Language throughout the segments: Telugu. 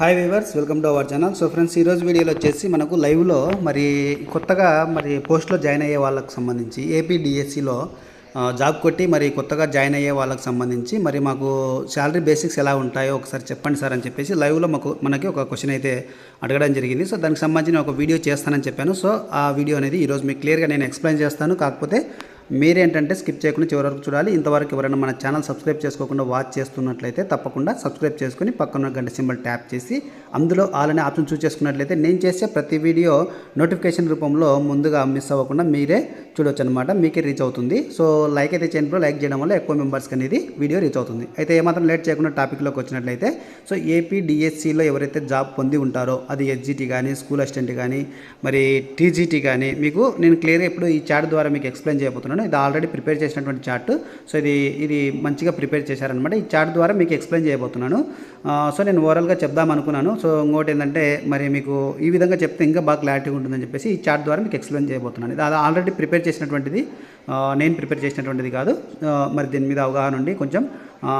Hi viewers welcome to our channel so friends ఈరోజు వీడియోలో వచ్చేసి మనకు లైవ్లో మరి కొత్తగా మరి పోస్ట్లో జాయిన్ అయ్యే వాళ్ళకి సంబంధించి ఏపీడిఎస్సిలో జాబ్ కొట్టి మరి కొత్తగా జాయిన్ అయ్యే వాళ్ళకి సంబంధించి మరి మాకు శాలరీ బేసిక్స్ ఎలా ఉంటాయో ఒకసారి చెప్పండి సార్ అని చెప్పేసి లైవ్లో మాకు మనకి ఒక క్వశ్చన్ అయితే అడగడం జరిగింది. సో దానికి సంబంధించిన ఒక వీడియో చేస్తానని చెప్పాను. సో ఆ వీడియో అనేది ఈరోజు మీకు క్లియర్గా నేను ఎక్స్ప్లెయిన్ చేస్తాను. కాకపోతే మీరేంటంటే స్కిప్ చేయకుండా చివరి వరకు చూడాలి. ఇంతవరకు ఎవరైనా మన ఛానల్ సబ్స్క్రైబ్ చేసుకోకుండా వాచ్ చేస్తున్నట్లయితే తప్పకుండా సబ్స్క్రైబ్ చేసుకుని పక్కన గంట సింబల్ ట్యాప్ చేసి అందులో ఆల్ అనే ఆప్షన్ చూస్ చేసుకున్నట్లయితే నేను చేసే ప్రతి వీడియో నోటిఫికేషన్ రూపంలో ముందుగా మిస్ అవ్వకుండా మీరే చూడొచ్చు అనమాట మీకే రీచ్ అవుతుంది. సో లైక్ అయితే చేయండి బ్రో. లైక్ చేయడం వల్ల ఎక్కువ మెంబర్స్కి అనేది వీడియో రీచ్ అవుతుంది. అయితే ఏమాత్రం లేట్ చేయకుండా టాపిక్లోకి వచ్చినట్లయితే సో ఏపీ డిఎస్సిలో ఎవరైతే జాబ్ పొంది ఉంటారో అది ఎస్జిటి కానీ స్కూల్ అసిస్టెంట్ కానీ మరి టీజీటీ కానీ మీకు నేను క్లియర్గా ఇప్పుడు ఈ చాట్ ద్వారా మీకు ఎక్స్ప్లెయిన్ చేయబోతున్నాను. ఇది ఆల్రెడీ ప్రిపేర్ చేసినటువంటి చార్ట్ సో ఇది ఇది మంచిగా ప్రిపేర్ చేశారనమాట ఈ చార్ట్ ద్వారా మీకు ఎక్స్ప్లెయిన్ చేయబోతున్నాను. సో నేను ఓవరాల్గా చెప్దాం అనుకున్నాను. సో ఇంకోటి ఏంటంటే మరి మీకు ఈ విధంగా చెప్తే ఇంకా బాగా క్లారిటీ ఉంటుందని చెప్పేసి ఈ చార్ట్ ద్వారా మీకు ఎక్స్ప్లెయిన్ చేయబోతున్నాను. ఇది అది ఆల్రెడీ ప్రిపేర్ చేసినటువంటిది. నేను ప్రిపేర్ చేసినటువంటిది కాదు. మరి దీని మీద అవగాహన ఉండి కొంచెం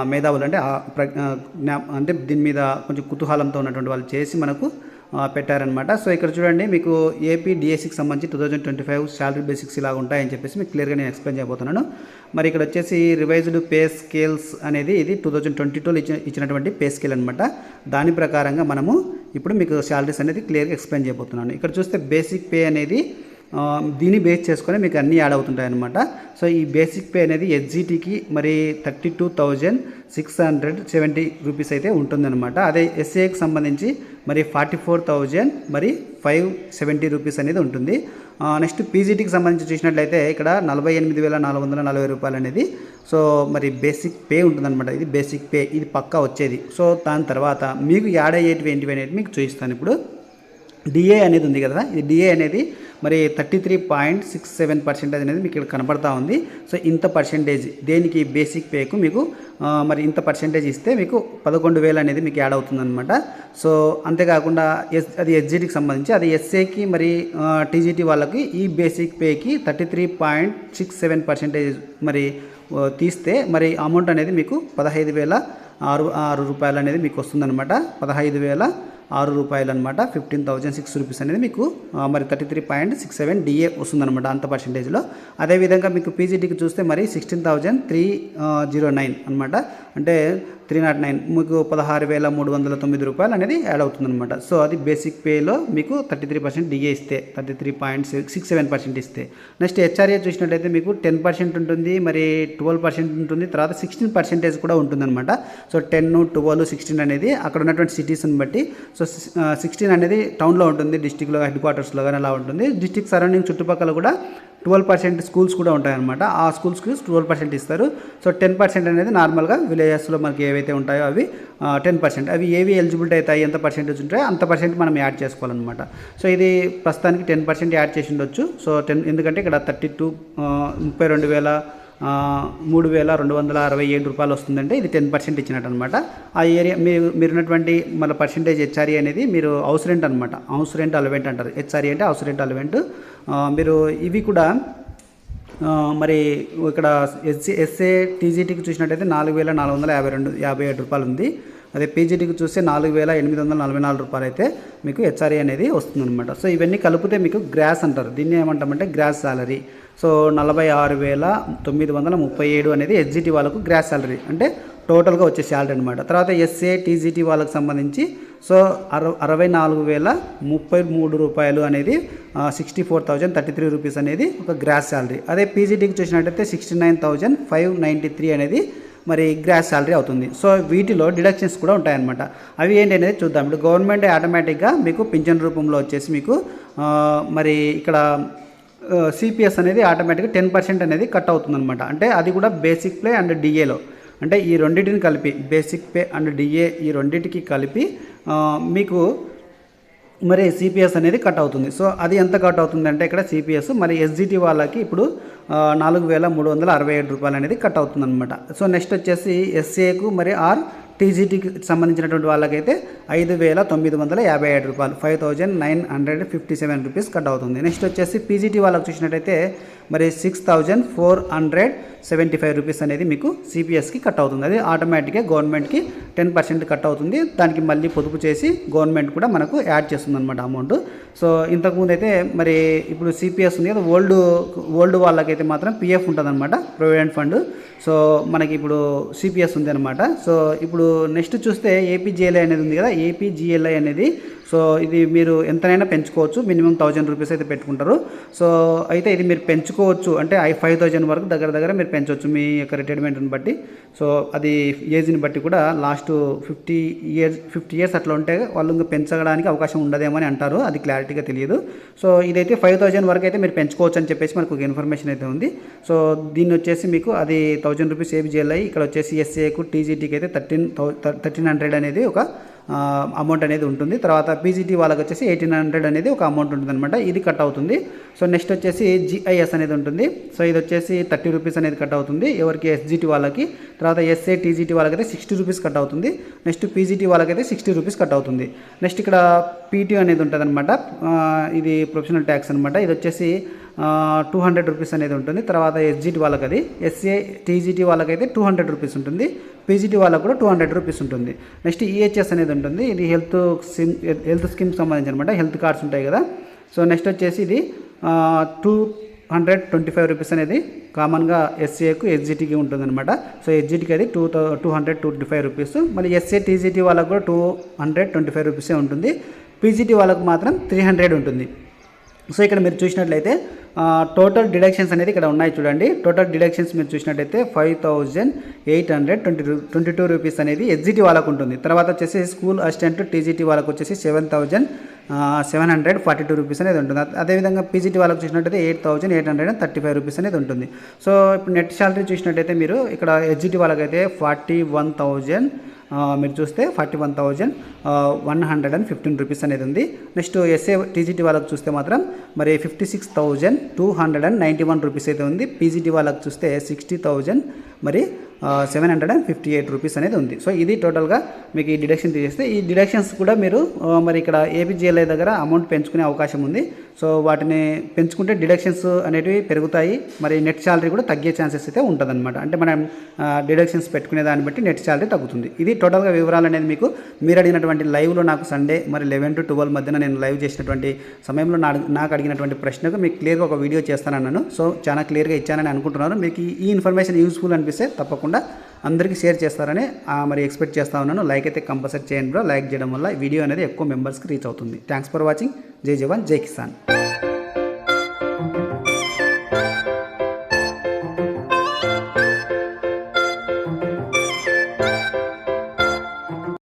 మేధావులు అంటే ప్ర- అంటే దీని మీద కొంచెం కుతూహలంతో ఉన్నటువంటి వాళ్ళు చేసి మనకు పెట్టారనమాట సో ఇక్కడ చూడండి మీకు ఏపీ డిఎస్సికి సంబంధించి two thousand twenty five salary basics ఇలా ఉంటాయని చెప్పేసి మీకు క్లియర్గా నేను ఎక్స్ప్లెయిన్ చేయబోతున్నాను. మరి ఇక్కడ వచ్చేసి రివైజ్డ్ పే స్కేల్స్ అనేది ఇది టూ థౌజండ్ ట్వంటీ టూలో ఇచ్చిన ఇచ్చినటువంటి పే స్కేల్ అనమాట దాని ప్రకారంగా మనము ఇప్పుడు మీకు శాలరీస్ అనేది క్లియర్గా ఎక్స్ప్లెయిన్ చేయబోతున్నాను. ఇక్కడ చూస్తే బేసిక్ పే అనేది దీన్ని బేస్ చేసుకొని మీకు అన్నీ యాడ్ అవుతుంటాయి అనమాట సో ఈ బేసిక్ పే అనేది ఎస్జీటీకి మరి thirty two thousand six hundred seventy rupees అయితే ఉంటుందన్నమాట. అదే ఎస్ఏకి సంబంధించి మరి ఫార్టీ ఫోర్ థౌజండ్ మరి ఫైవ్ సెవెంటీ రూపీస్ అనేది ఉంటుంది. నెక్స్ట్ పీజీటీకి సంబంధించి చూసినట్లయితే ఇక్కడ నలభై ఎనిమిది వేల నాలుగు వందల నలభై రూపాయలు అనేది సో మరి బేసిక్ పే ఉంటుందన్నమాట. ఇది బేసిక్ పే ఇది పక్కా వచ్చేది. సో దాని తర్వాత మీకు యాడ్ అయ్యేటివి ఏంటివి అనేది మీకు చూపిస్తాను ఇప్పుడు. డిఏ అనేది ఉంది కదా? ఇది డిఏ అనేది మరి thirty three point six seven percentage అనేది మీకు ఇక్కడ కనపడతా ఉంది. సో ఇంత పర్సెంటేజ్ దేనికి బేసిక్ పేకు మీకు మరి ఇంత పర్సెంటేజ్ ఇస్తే మీకు పదకొండు వేలు అనేది మీకు యాడ్ అవుతుందన్నమాట. సో అంతేకాకుండా ఎస్ అది ఎస్జీటీకి సంబంధించి అది ఎస్ఏకి మరి టీజీటీ వాళ్ళకి ఈ basic పేకి thirty three point six seven percentage మరి తీస్తే మరి అమౌంట్ అనేది మీకు పదహైదు వేల ఆరు ఆరు రూపాయలు అనేది మీకు వస్తుందన్నమాట. పదహైదు వేల ఆరు రూపాయలు అనమాట ఫిఫ్టీన్ థౌజండ్ సిక్స్ రూపీస్ అనేది మీకు మరి thirty three point six seven DA వస్తుందన్నమాట అంత పర్సెంటేజ్లో. అదేవిధంగా మీకు పీజీటీకి చూస్తే మరి sixteen thousand three zero nine అనమాట అంటే త్రీ నాట్ నైన్ మీకు పదహారు వేల మూడు వందల తొమ్మిది రూపాయలు అనేది యాడ్ అవుతుందన్నమాట. సో అది బేసిక్ పేలో మీకు థర్టీ త్రీ పర్సెంట్ డిఏ ఇస్తే thirty three point six seven percent ఇస్తే. నెక్స్ట్ హెచ్ఆర్ఏ చూసినట్టయితే మీకు టెన్ పర్సెంట్ ఉంటుంది మరి ట్వెల్వ్ పర్సెంట్ ఉంటుంది తర్వాత సిక్స్టీన్ పర్సెంటేజ్ కూడా ఉంటుందన్నమాట. సో టెన్ ట్వెల్వ్ సిక్స్టీన్ అనేది అక్కడ ఉన్నటువంటి సిటీస్ని బట్టి సో సిక్స్టీన్ అనేది టౌన్లో ఉంటుంది డిస్టిక్లో హెడ్ క్వార్టర్స్లో కానీ అలా ఉంటుంది. డిస్టిక్ సరౌండింగ్ చుట్టుపక్కల కూడా ట్వెల్వ్ పర్సెంట్ స్కూల్స్ కూడా ఉంటాయన్నమాట. ఆ స్కూల్స్కి ట్వెల్వ్ పర్సెంట్ ఇస్తారు. సో టెన్ పర్సెంట్ అనేది నార్మల్గా విలేజెస్లో మనకి ఏవైతే ఉంటాయో అవి టెన్ పర్సెంట్. అవి ఏవి ఎలిజిబిలిటీ అవుతాయి ఎంత పర్సెంటేజ్ ఉంటాయో అంత పర్సెంట్ మనం యాడ్ చేసుకోవాలన్నమాట. సో ఇది ప్రస్తుతానికి టెన్ పర్సెంట్ యాడ్ చేసి ఉండొచ్చు సో టెన్ ఎందుకంటే ఇక్కడ థర్టీ టూ ముప్పై రెండు వేల మూడు వేల రెండు వందల అరవై ఏడు రూపాయలు వస్తుందంటే ఇది టెన్ పర్సెంట్ ఇచ్చినట్టు అనమాట ఆ ఏరియా మీరు మీరున్నటువంటి మన పర్సెంటేజ్ హెచ్ఆర్ఏ అనేది మీరు హౌస్ రెంట్ అనమాట హౌస్ రెంట్ అలవెంట్ అంటారు. హెచ్ఆర్ఏ అంటే హౌస్ రెంట్ అలవెంట్. మీరు ఇవి కూడా మరి ఇక్కడ ఎస్సీ ఎస్ఏ టీజీటీకి చూసినట్టయితే నాలుగు వేల నాలుగు వందల యాభై రెండు యాభై ఏడు రూపాయలు ఉంది. అదే పీజీటీకి చూస్తే నాలుగు వేల ఎనిమిది వందల నలభై నాలుగు రూపాయలు అయితే మీకు హెచ్ఆర్ఏ అనేది వస్తుందన్నమాట. సో ఇవన్నీ కలిపితే మీకు గ్రాస్ అంటారు. దీన్ని ఏమంటామంటే గ్రాస్ శాలరీ సో నలభై ఆరు వేల తొమ్మిది వందల ముప్పై ఏడు అనేది ఎస్జిటి వాళ్ళకు గ్రాస్ శాలరీ అంటే టోటల్గా వచ్చే శాలరీ అనమాట తర్వాత ఎస్ఏ టీజీటీ వాళ్ళకి సంబంధించి సో అర అరవై నాలుగు వేల ముప్పై మూడు రూపాయలు అనేది sixty four thousand thirty three rupees అనేది ఒక గ్రాస్ శాలరీ. అదే పీజీటీకి చూసినట్టయితే sixty nine thousand five ninety three అనేది మరి గ్రాస్ శాలరీ అవుతుంది. సో వీటిలో డిడక్షన్స్ కూడా ఉంటాయన్నమాట. అవి ఏంటి అనేది చూద్దాం. ఇప్పుడు గవర్నమెంట్ ఆటోమేటిక్గా మీకు పింఛన్ రూపంలో వచ్చేసి మీకు మరి ఇక్కడ సిపిఎస్ అనేది ఆటోమేటిక్గా టెన్ పర్సెంట్ అనేది కట్ అవుతుందన్నమాట. అంటే అది కూడా బేసిక్ ప్లే అండ్ డిఏలో. అంటే ఈ రెండింటిని కలిపి బేసిక్ పే అండ్ డిఏ ఈ రెండింటికి కలిపి మీకు మరి సిపిఎస్ అనేది కట్ అవుతుంది. సో అది ఎంత కట్ అవుతుంది అంటే ఇక్కడ సిపిఎస్ మరి ఎస్జిటి వాళ్ళకి ఇప్పుడు నాలుగు వేల మూడు వందల అరవై ఏడు రూపాయలు అనేది కట్ అవుతుంది అనమాట సో నెక్స్ట్ వచ్చేసి ఎస్ఏకు మరి ఆర్ టీజీటీకి సంబంధించినటువంటి వాళ్ళకైతే ఐదు వేల తొమ్మిది వందల యాభై ఏడు రూపాయలు. Five thousand nine hundred fifty seven rupees cut అవుతుంది. నెక్స్ట్ వచ్చేసి పీజీటీ వాళ్ళకి చూసినట్టయితే మరి six thousand four hundred seventy five rupees అనేది మీకు సిపిఎస్కి కట్ అవుతుంది. అది ఆటోమేటిక్గా గవర్నమెంట్కి టెన్ పర్సెంట్ కట్ అవుతుంది. దానికి మళ్ళీ పొదుపు చేసి గవర్నమెంట్ కూడా మనకు యాడ్ చేస్తుంది అనమాట అమౌంట్ సో ఇంతకుముందు అయితే మరి ఇప్పుడు సిపిఎస్ ఉంది కదా ఓల్డ్ ఓల్డ్ వాళ్ళకైతే మాత్రం పిఎఫ్ ఉంటుంది అనమాట ప్రొవిడెంట్ ఫండ్ సో మనకి ఇప్పుడు సిపిఎస్ ఉంది అనమాట సో ఇప్పుడు నెక్స్ట్ చూస్తే ఏపీజేఏలే అనేది ఉంది కదా ఏపీజిఎల్ఐ అనేది. సో ఇది మీరు ఎంతనైనా పెంచుకోవచ్చు. మినిమం థౌజండ్ రూపీస్ అయితే పెట్టుకుంటారు. సో అయితే ఇది మీరు పెంచుకోవచ్చు. అంటే ఐ ఫైవ్ థౌజండ్ వరకు దగ్గర దగ్గర మీరు పెంచవచ్చు మీ యొక్క రిటైర్మెంట్ని బట్టి. సో అది ఏజ్ని బట్టి కూడా last fifty years fifty years అట్లా ఉంటే వాళ్ళు ఇంకా పెంచడానికి అవకాశం ఉండదేమో అని అంటారు. అది క్లారిటీగా తెలియదు. సో ఇదైతే ఫైవ్ థౌజండ్ వరకు అయితే మీరు పెంచుకోవచ్చు అని చెప్పేసి మనకు ఒక ఇన్ఫర్మేషన్ అయితే ఉంది. సో దీన్ని వచ్చేసి మీకు అది థౌజండ్ రూపీస్ ఏబిజిఎల్ఐ ఇక్కడ వచ్చేసి ఎస్ఏకు టీజీటీకి అయితే థర్టీన్ థర్టీన్ హండ్రెడ్ అనేది ఒక అమౌంట్ అనేది ఉంటుంది. తర్వాత పీజీటీ వాళ్ళకి వచ్చేసి ఎయిటీన్ హండ్రెడ్ అనేది ఒక అమౌంట్ ఉంటుంది అనమాట ఇది కట్ అవుతుంది. సో నెక్స్ట్ వచ్చేసి జిఐఎస్ అనేది ఉంటుంది. సో ఇది వచ్చేసి థర్టీ రూపీస్ అనేది కట్ అవుతుంది. ఎవరికి ఎస్జిటి వాళ్ళకి. తర్వాత ఎస్ఏ టీజీటీ వాళ్ళకైతే సిక్స్టీ రూపీస్ కట్ అవుతుంది. నెక్స్ట్ పీజీటీ వాళ్ళకైతే సిక్స్టీ రూపీస్ కట్ అవుతుంది. నెక్స్ట్ ఇక్కడ పీటీ అనేది ఉంటుంది అనమాట ఇది ప్రొఫెషనల్ ట్యాక్స్ అనమాట ఇది వచ్చేసి టూ హండ్రెడ్ రూపీస్ అనేది ఉంటుంది. తర్వాత ఎస్జిటి వాళ్ళకి అది ఎస్ఏ టీజీటీ వాళ్ళకైతే టూ హండ్రెడ్ రూపీస్ ఉంటుంది. పీజీటీ వాళ్ళకు కూడా టూ హండ్రెడ్ రూపీస్ ఉంటుంది. నెక్స్ట్ ఈహెచ్ఎస్ అనేది ఉంటుంది. ఇది హెల్త్ సిమ్ హెల్త్ స్కీమ్కి సంబంధించి అనమాట హెల్త్ కార్డ్స్ ఉంటాయి కదా. సో నెక్స్ట్ వచ్చేసి ఇది two hundred twenty five rupees అనేది కామన్గా ఎస్సీఏకు ఎస్జిటికి ఉంటుందన్నమాట. సో ఎస్జిటీకి అది two two hundred twenty five rupees మళ్ళీ ఎస్ఏ టీజీటీ వాళ్ళకు కూడా టూ హండ్రెడ్ ట్వంటీ ఫైవ్ రూపీసే ఉంటుంది. పీజీటీ వాళ్ళకు మాత్రం త్రీ హండ్రెడ్ ఉంటుంది. సో ఇక్కడ మీరు చూసినట్లయితే టోటల్ డిడక్షన్స్ అనేది ఇక్కడ ఉన్నాయి చూడండి. టోటల్ డిడక్షన్స్ మీరు చూసినట్టయితే five thousand eight hundred twenty twenty two rupees అనేది ఎస్జిటి వాళ్ళకు ఉంటుంది. తర్వాత వచ్చేసి స్కూల్ అసిస్టెంట్ టీజీటీ వాళ్ళకు వచ్చేసి seven thousand seven hundred forty two rupees అనేది ఉంటుంది. అదేవిధంగా పీజీటీ వాళ్ళకి చూసినట్టయితే eight thousand eight hundred and thirty five rupees అనేది ఉంటుంది. సో ఇప్పుడు నెట్ శాలరీ చూసినట్టయితే మీరు ఇక్కడ ఎస్జిటి వాళ్ళకైతే ఫార్టీ వన్ థౌజండ్ మీరు చూస్తే forty one thousand one hundred and fifteen rupees అనేది ఉంది. నెక్స్ట్ ఎస్ఏ టీజీటీ వాళ్ళకి చూస్తే మాత్రం మరి fifty six thousand two hundred and ninety one rupees అయితే ఉంది. పీజీటీ వాళ్ళకి చూస్తే సిక్స్టీ థౌజండ్ మరి seven hundred and fifty eight rupees అనేది ఉంది. సో ఇది టోటల్గా మీకు ఈ డిడక్షన్ తీసేస్తే ఈ డిడక్షన్స్ కూడా మీరు మరి ఇక్కడ ఏపీజీఎల్ఐ దగ్గర అమౌంట్ పెంచుకునే అవకాశం ఉంది. సో వాటిని పెంచుకుంటే డిడక్షన్స్ అనేటివి పెరుగుతాయి. మరి నెట్ శాలరీ కూడా తగ్గే ఛాన్సెస్ అయితే ఉంటుందన్నమాట. అంటే మనం డిడక్షన్స్ పెట్టుకునే దాన్ని బట్టి నెట్ శాలరీ తగ్గుతుంది. ఇది టోటల్గా వివరాలు అనేది మీకు మీరు అడిగినటువంటి లైవ్లో నాకు సండే మరి లెవెన్ టు ట్వెల్వ్ మధ్యన నేను లైవ్ చేసినటువంటి సమయంలో నాకు అడిగినటువంటి ప్రశ్నకు మీకు క్లియర్గా ఒక వీడియో చేస్తానన్నాను. సో చాలా క్లియర్గా ఇచ్చానని అనుకుంటున్నాను. మీకు ఈ- ఇన్ఫర్మేషన్ యూస్ఫుల్ అనిపిస్తే తప్పకుండా అందరికీ షేర్ చేస్తారని ఆ, మరి ఎక్స్పెక్ట్ చేస్తా ఉన్నాను. లైక్ అయితే కంపల్సరీ చేయండి బ్రో. లైక్ చేయడం వల్ల వీడియో అనేది ఎక్కువ మెంబర్స్కి రీచ్ అవుతుంది. Thanks for watching. జై జవాన్ జై కిసాన్.